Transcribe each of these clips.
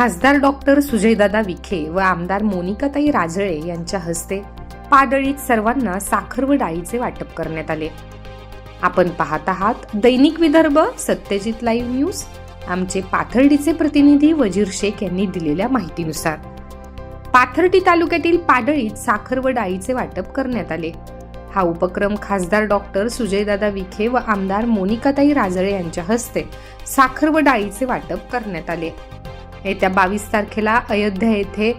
खासदार डॉक्टर सुजयदादा विखे व आमदार मोनिकाताई राजळे यांच्या हस्ते पाडळीत सर्वांना साखर व डाळीचे वाटप करण्यात आले. आपण पाहत आहात दैनिक विदर्भ सत्यजित लाईव्ह न्यूज. आमचे पाथर्डीचे प्रतिनिधी वजीर शेख यांनी दिलेल्या माहितीनुसार पाथर्डी तालुक्यातील पाडळीत साखर व डाळीचे वाटप करण्यात आले. हा उपक्रम खासदार डॉक्टर सुजयदादा विखे व आमदार मोनिकाताई राजळे यांच्या हस्ते साखर व डाळीचे वाटप करण्यात आले. येत्या बावीस तारखेला अयोध्या येथे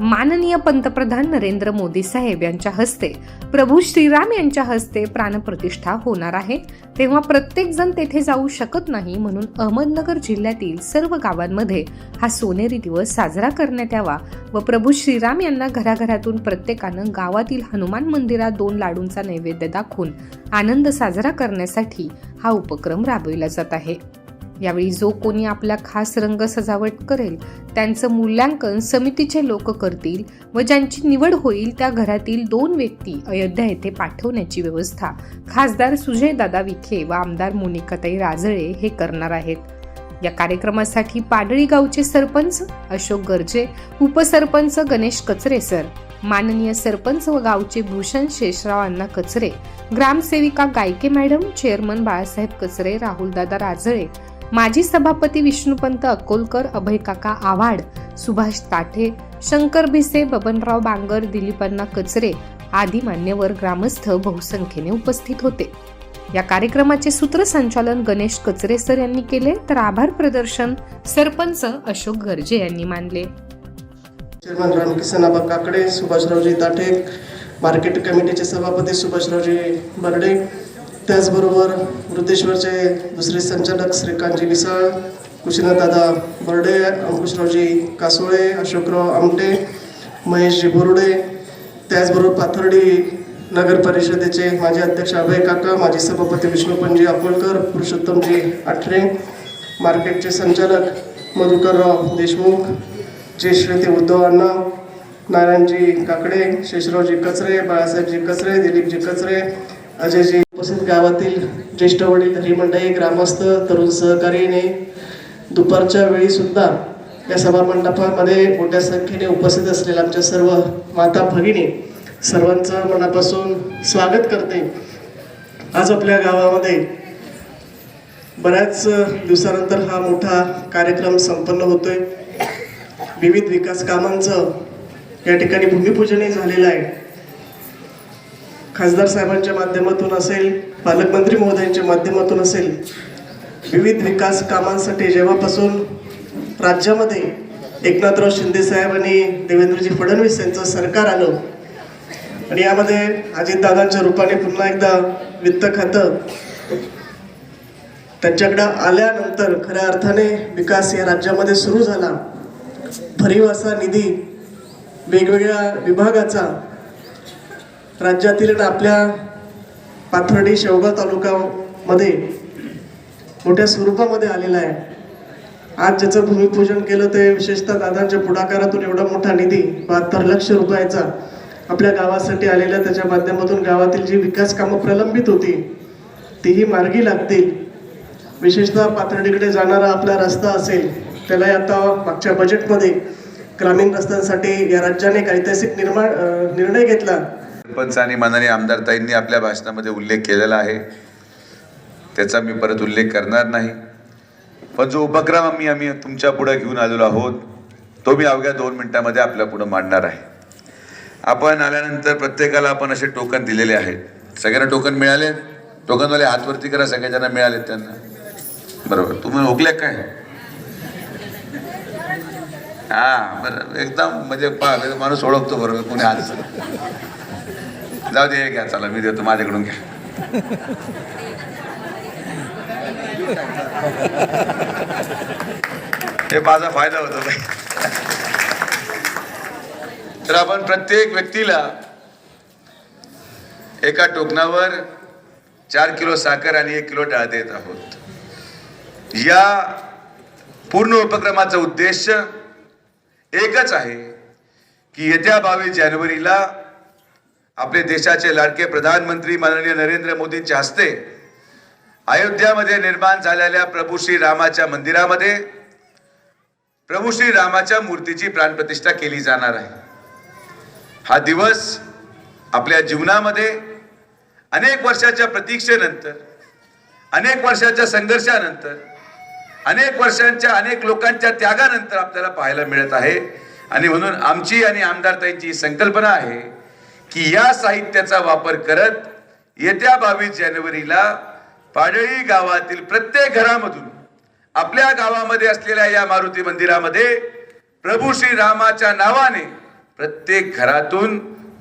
माननीय पंतप्रधान नरेंद्र मोदी साहेब यांच्या हस्ते प्रभू श्रीराम यांच्या हस्ते प्राणप्रतिष्ठा होणार आहे. तेव्हा प्रत्येक जण तेथे जाऊ शकत नाही म्हणून अहमदनगर जिल्ह्यातील सर्व गावांमध्ये हा सोनेरी दिवस साजरा करण्यात यावा व प्रभू श्रीराम यांना घराघरातून प्रत्येकानं गावातील हनुमान मंदिरात दोन लाडूंचा नैवेद्य दाखवून आनंद साजरा करण्यासाठी हा उपक्रम राबविला जात आहे. यावेळी जो कोणी आपला खास रंग सजावट करेल त्यांचं मूल्यांकन समितीचे लोक करतील व ज्यांची निवड होईल त्या घरातील दोन व्यक्ती अयोध्या येथे पाठवण्याची व्यवस्था. खासदार सुजयदादा विखे व आमदार मोनिकाताई राजळे हे करणार आहेत. या कार्यक्रमासाठी पाडळी गावचे सरपंच अशोक गर्जे उपसरपंच गणेश कचरे सर माननीय सरपंच व गावचे भूषण शेषराव अण्णा कचरे ग्रामसेविका गायके मॅडम चेअरमन बाळासाहेब कचरे राहुलदादा राजळे माजी सभापती विष्णुपंत अकोलकर अभयकाका आव्हाड सुभाष ताठे शंकर भिसे बबनराव बांगर दिलीपांना कचरे आदी मान्यवर ग्रामस्थ बहुसंख्येने उपस्थित होते. या कार्यक्रमाचे सूत्रसंचालन गणेश कचरे सर यांनी केले तर आभार प्रदर्शन सरपंच अशोक गर्जे यांनी मानले. चेअरमन काकडे सुभाषरावजी ताठे मार्केट कमिटीचे सभापती सुभाषरावजी बर्डे त्याचबरोबर वृद्धेश्वरचे दुसरे संचालक श्रीकांतजी विसाळ कुशीनाथदादा बर्डे अंकुशरावजी कासोळे अशोकराव आमटे महेशजी बोरुडे त्याचबरोबर पाथर्डी नगर परिषदेचे माजी अध्यक्ष अभय काका माजी सभापती विष्णुपंजी अकोलकर पुरुषोत्तमजी आठरे मार्केटचे संचालक मधुकरराव देशमुख जे उद्धव अण्णा नारायणजी काकडे शेषरावजी कचरे बाळासाहेबजी कचरे दिलीपजी कचरे अजयजी उपस्थित गावातील ज्येष्ठ वडील मंडळी ग्रामस्थ तरुण सहकारीने दुपारच्या वेळी सुद्धा या सभामंडपामध्ये मोठ्या संख्येने उपस्थित असलेल्या आमच्या सर्व माता भगिनी सर्वांचं मनापासून स्वागत करते. आज आपल्या गावामध्ये बऱ्याच दिवसानंतर हा मोठा कार्यक्रम संपन्न होतोय. विविध विकास कामांचं या ठिकाणी भूमिपूजनही झालेलं आहे. खासदार साहेबांच्या माध्यमातून असेल पालकमंत्री महोदयांच्या माध्यमातून असेल विविध विकास कामांसाठी जेव्हापासून राज्यामध्ये एकनाथराव शिंदे साहेब आणि देवेंद्रजी फडणवीस यांचं सरकार आलं आणि यामध्ये अजितदादांच्या रूपाने पुन्हा एकदा वित्त खातं त्यांच्याकडं आल्यानंतर खऱ्या अर्थाने विकास या राज्यामध्ये सुरू झाला. भरीव असा निधी वेगवेगळ्या विभागाचा राज्यातील आणि आपल्या पाथर्डी शेवगाव तालुक्यामध्ये मोठ्या स्वरूपामध्ये आलेला आहे. आज ज्याचं भूमिपूजन केलं ते विशेषतः दादांच्या पुढाकारातून एवढा मोठा निधी बहात्तर लक्ष रुपयाचा आपल्या गावासाठी आलेला त्याच्या माध्यमातून गावातील जी विकास कामं प्रलंबित होती तीही मार्गी लागतील. विशेषतः पाथर्डीकडे जाणारा आपला रस्ता असेल त्यालाही आता मागच्या बजेटमध्ये ग्रामीण रस्त्यांसाठी या राज्याने एक ऐतिहासिक निर्माण निर्णय घेतला. सरपंच आणि माननीय आमदारताईंनी आपल्या भाषणामध्ये उल्लेख केलेला आहे. त्याचा मी परत उल्लेख करणार नाही. पण जो उपक्रम आम्ही आम्ही तुमच्यापुढे घेऊन आलेलो आहोत तो मी अवघ्या दोन मिनिटामध्ये आपल्या पुढे मांडणार आहे. आपण आल्यानंतर प्रत्येकाला आपण असे टोकन दिलेले आहेत. सगळ्यांना टोकन मिळाले? टोकनवाले हातवरती करा सगळ्यांना मिळाले त्यांना. बरोबर. तुम्ही ओकल्या काय? हा बरं. एकदम म्हणजे पा माणूस ओळखतो बरोबर कोणी हात. जाऊ दे हे घ्या चला मी देतो माझ्याकडून घ्या. हे माझा फायदा होतो. तर आपण प्रत्येक व्यक्तीला एका टोकनावर चार किलो साखर आणि एक किलो डाळ देत आहोत. या पूर्ण उपक्रमाचा उद्देश एकच आहे की येत्या बावीस जानेवारीला आपले देशाचे लाडके प्रधानमंत्री माननीय नरेंद्र मोदींच्या हस्ते अयोध्यामध्ये निर्माण झालेल्या प्रभू श्री रामाच्या मंदिरामध्ये प्रभू श्री रामाच्या मूर्तीची प्राणप्रतिष्ठा केली जाणार आहे. हा दिवस आपल्या जीवनामध्ये अनेक वर्षाच्या प्रतीक्षेनंतर अनेक वर्षाच्या संघर्षानंतर अनेक वर्षांच्या अनेक लोकांच्या त्यागानंतर आपल्याला पाहायला मिळत आहे. आणि म्हणून आमची आणि आमदारताईंची संकल्पना आहे की या साहित्याचा वापर करत येत्या बावीस जानेवारीला पाडळी गावातील प्रत्येक घरामधून आपल्या गावामध्ये असलेल्या या मारुती मंदिरामध्ये प्रभू श्री रामाच्या नावाने प्रत्येक घरातून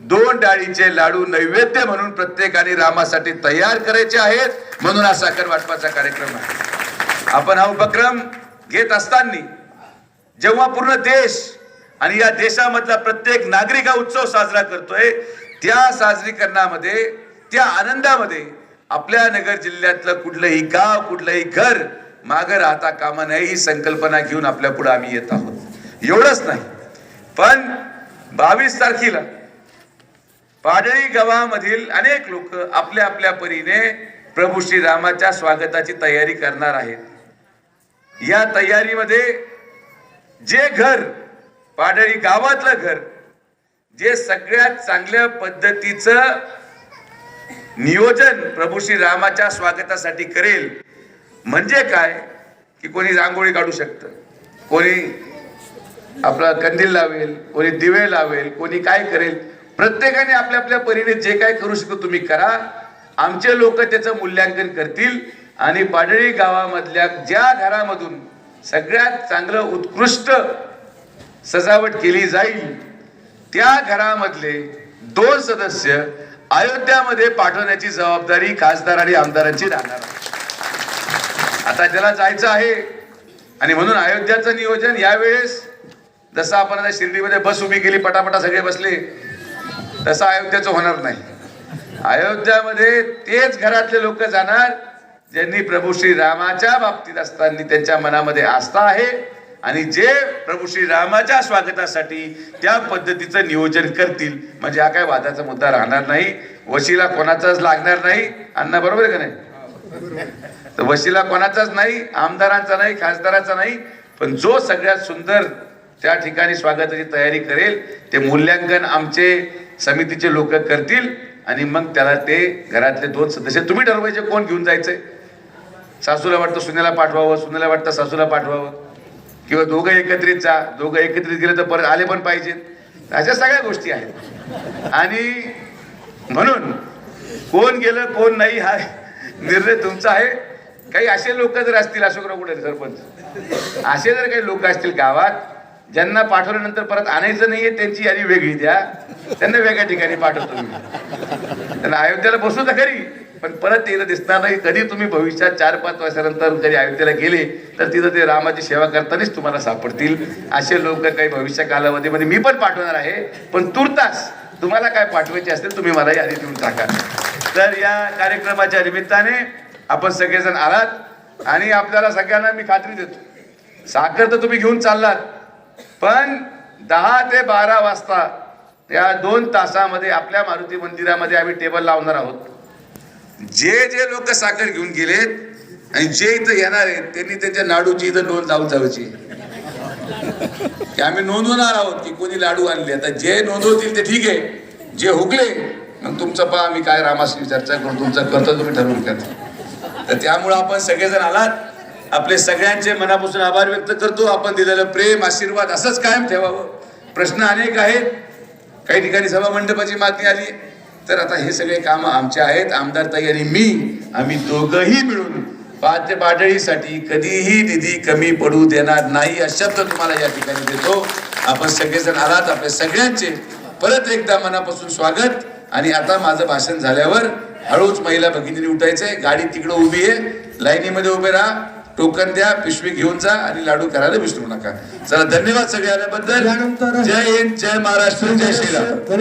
दोन डाळीचे लाडू नैवेद्य म्हणून प्रत्येकाने रामासाठी तयार करायचे आहेत म्हणून हा साखर वाटपाचा कार्यक्रम आहे. आपण हा उपक्रम घेत असताना जेव्हा पूर्ण देश आणि या देशामधला प्रत्येक नागरिक हा उत्सव साजरा करतोय. त्या साजरीकरणामध्ये त्या आनंदामध्ये आपल्या नगर जिल्ह्यातलं कुठलंही गाव कुठलंही घर मागं राहता कामा नये ही संकल्पना घेऊन आपल्या पुढे आम्ही येत आहोत. एवढंच नाही पण बावीस तारखेला पाडळी गावामधील अनेक लोक आपल्या आपल्या परीने प्रभू श्री रामाच्या स्वागताची तयारी करणार आहेत. या तयारीमध्ये जे घर पाडळी गावातलं घर जे सगळ्यात चांगल्या पद्धतीचं नियोजन प्रभू श्री रामाच्या स्वागतासाठी करेल म्हणजे काय? की कोणी रांगोळी काढू शकतं. कोणी आपला कंदील लावेल कोणी दिवे लावेल कोणी काय करेल प्रत्येकाने आपल्या आपल्या परीने जे काय करू शकतो तुम्ही करा. आमचे लोक त्याचं मूल्यांकन करतील आणि पाडळी गावामधल्या ज्या घरामधून सगळ्यात चांगलं उत्कृष्ट सजावट केली जाईल. त्या घरामधले दोन सदस्य अयोध्यामध्ये पाठवण्याची जबाबदारी खासदार आणि आमदारांची राहणार आहे आता ज्याला जायचं आहे आणि म्हणून अयोध्याचं नियोजन यावेळेस जसं आपण आता शिर्डीमध्ये बस उभी केली पटापटा सगळे बसले तसं अयोध्याचं होणार नाही. अयोध्यामध्ये तेच घरातले लोक जाणार ज्यांनी प्रभू श्री रामाच्या बाबतीत असताना त्यांच्या मनामध्ये आस्था आहे आणि जे प्रभू श्री रामाच्या स्वागतासाठी त्या पद्धतीचं नियोजन करतील म्हणजे हा काय वादाचा मुद्दा राहणार नाही. वशीला कोणाचाच लागणार नाही. अण्णा बरोबर आहे का नाही? तर वशीला कोणाचाच नाही आमदारांचा नाही खासदाराचा नाही पण जो सगळ्यात सुंदर त्या ठिकाणी स्वागताची तयारी करेल ते मूल्यांकन आमचे समितीचे लोक करतील आणि मग त्याला ते घरातले दोन सदस्य तुम्ही ठरवायचे कोण घेऊन जायचंय? सासूला वाटतं सुनेला पाठवावं सुनेला वाटतं सासूला पाठवावं. किंवा दोघं एकत्रित जा दोघं एकत्रित गेले तर परत आले पण पाहिजेत. अशा सगळ्या गोष्टी आहेत. आणि म्हणून कोण गेलं कोण नाही हा निर्णय तुमचा आहे. काही असे लोक जर असतील अशोकराव कुठे सरपंच? असे जर काही लोक असतील गावात ज्यांना पाठवल्यानंतर परत आणायचं नाहीये त्यांची यादी वेगळी द्या. त्यांना वेगळ्या ठिकाणी पाठवतो मी. त्यांना अयोध्येला बसू तर खरी. पण परत तिथं दिसणार नाही. कधी तुम्ही भविष्यात चार पाच वर्षानंतर कधी अयोध्येला गेले तर तिथं ते रामाची सेवा करतानाच तुम्हाला सापडतील. असे लोक काही भविष्य कालावधीमध्ये मी पण पाठवणार आहे. पण तुर्तास तुम्हाला काय पाठवायचे असतील तुम्ही मला यादी देऊन टाका. तर या कार्यक्रमाच्या निमित्ताने आपण सगळेजण आलात आणि आपल्याला सगळ्यांना मी खात्री देतो. साखर तर तुम्ही घेऊन चाललात पण दहा ते बारा वाजता या दोन तासामध्ये आपल्या मारुती मंदिरामध्ये आम्ही टेबल लावणार आहोत. जे जे लोक साखर घेऊन गेलेत आणि जे इथं येणार आहेत त्यांनी त्यांच्या लाडूची इथं नोंद लावून जावायची की आम्ही नोंदवणार आहोत की कोणी लाडू आणले. आता जे नोंदवतील ते ठीक आहे. जे हुकले मग तुमचं पहा आम्ही काय रामाशी चर्चा करून तुमचं करतो तुम्ही ठरवून करता तर त्यामुळं आपण सगळेजण आलात. आपले सगळ्यांचे मनापासून आभार व्यक्त करतो. आपण दिलेलं प्रेम आशीर्वाद असंच कायम ठेवावं. प्रश्न अनेक आहेत. काही ठिकाणी सभा मंडपाची मागणी आली. तर आता हे सगळे कामं आमचे आहेत. आमदार ताई आणि मी आम्ही दोघंही मिळून पाच पाडळीसाठी कधीही निधी कमी पडू देणार नाही हा शब्द तुम्हाला या ठिकाणी देतो. आपण सगळेजण आलात आपल्या सगळ्यांचे परत एकदा मनापासून स्वागत. आणि आता माझं भाषण झाल्यावर हळूच महिला भगिनीने उठायचंय. गाडी तिकडं उभी आहे. लाईनीमध्ये उभे राहा. टोकन द्या पिशवी घेऊन जा आणि लाडू करायला विसरू नका. चला धन्यवाद सगळे आल्याबद्दल. जय हिंद जय महाराष्ट्र जय श्रीराम.